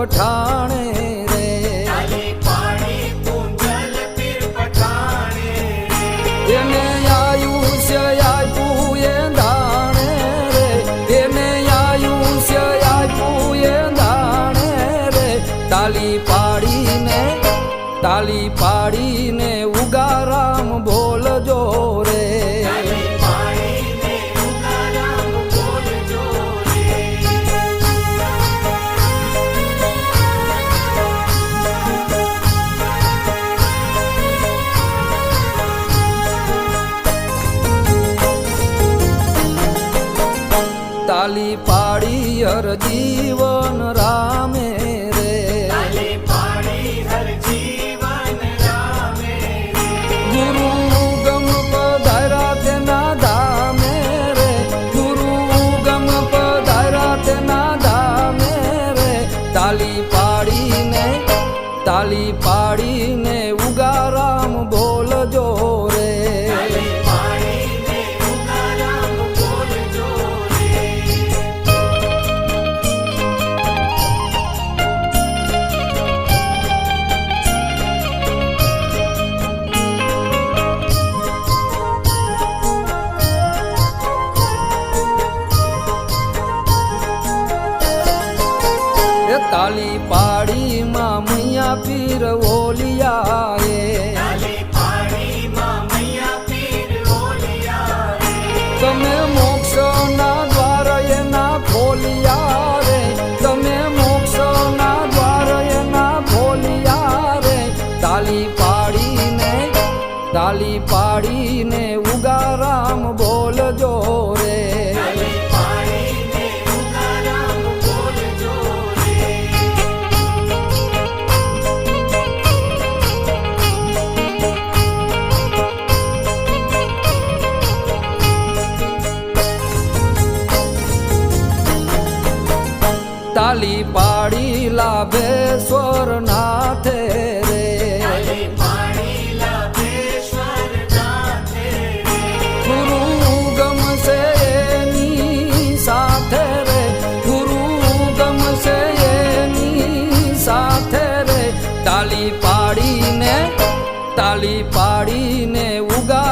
પઠાણે રે. એને આયુષ્ય આપ્યું એ દાણે રે. એને આયુષ્ય આપ્યું એ દાણે રે. તાલી પાડીને તાલી પાડીને ઉગારા pira તાલી પાડીને તાલી પાડીને ઉગા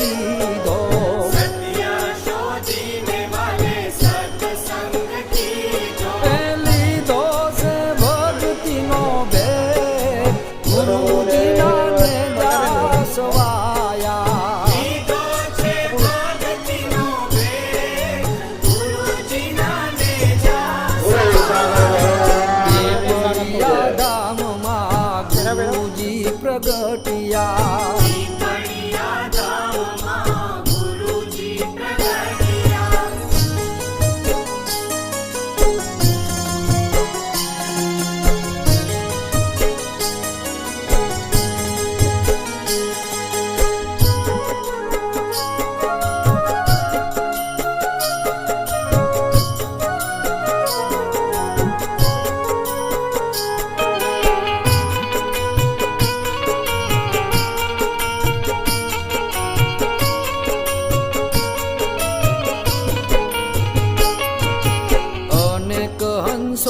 কি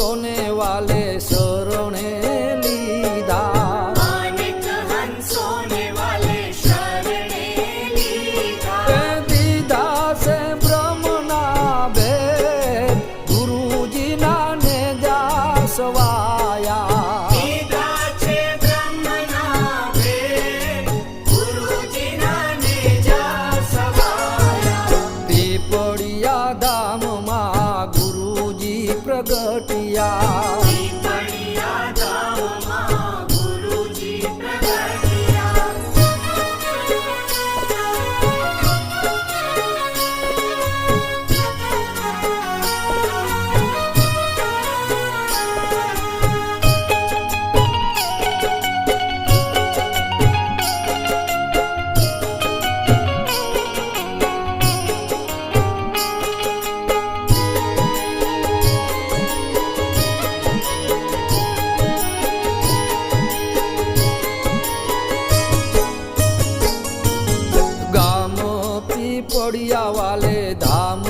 સોને વાલે સર પીપળિયા વાલે ધામ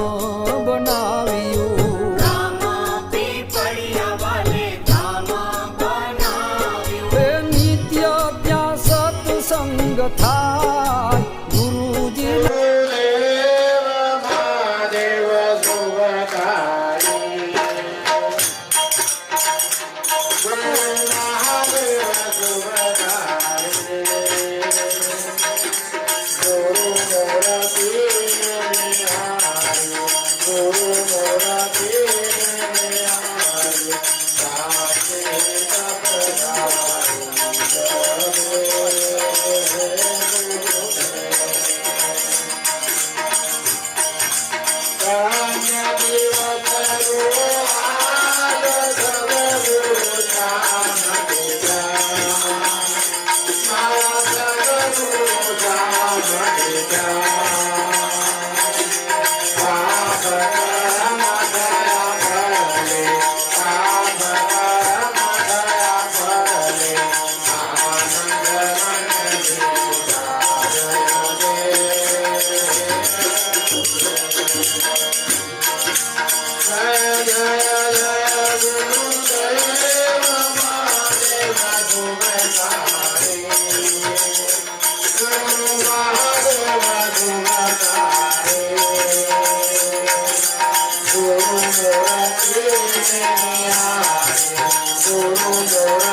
Yeah.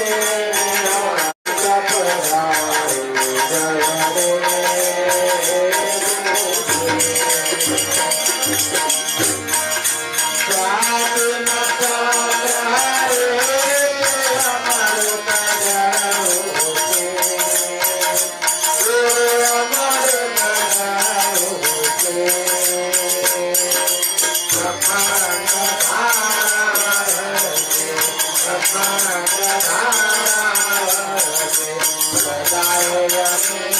Yeah. যায় রঙিন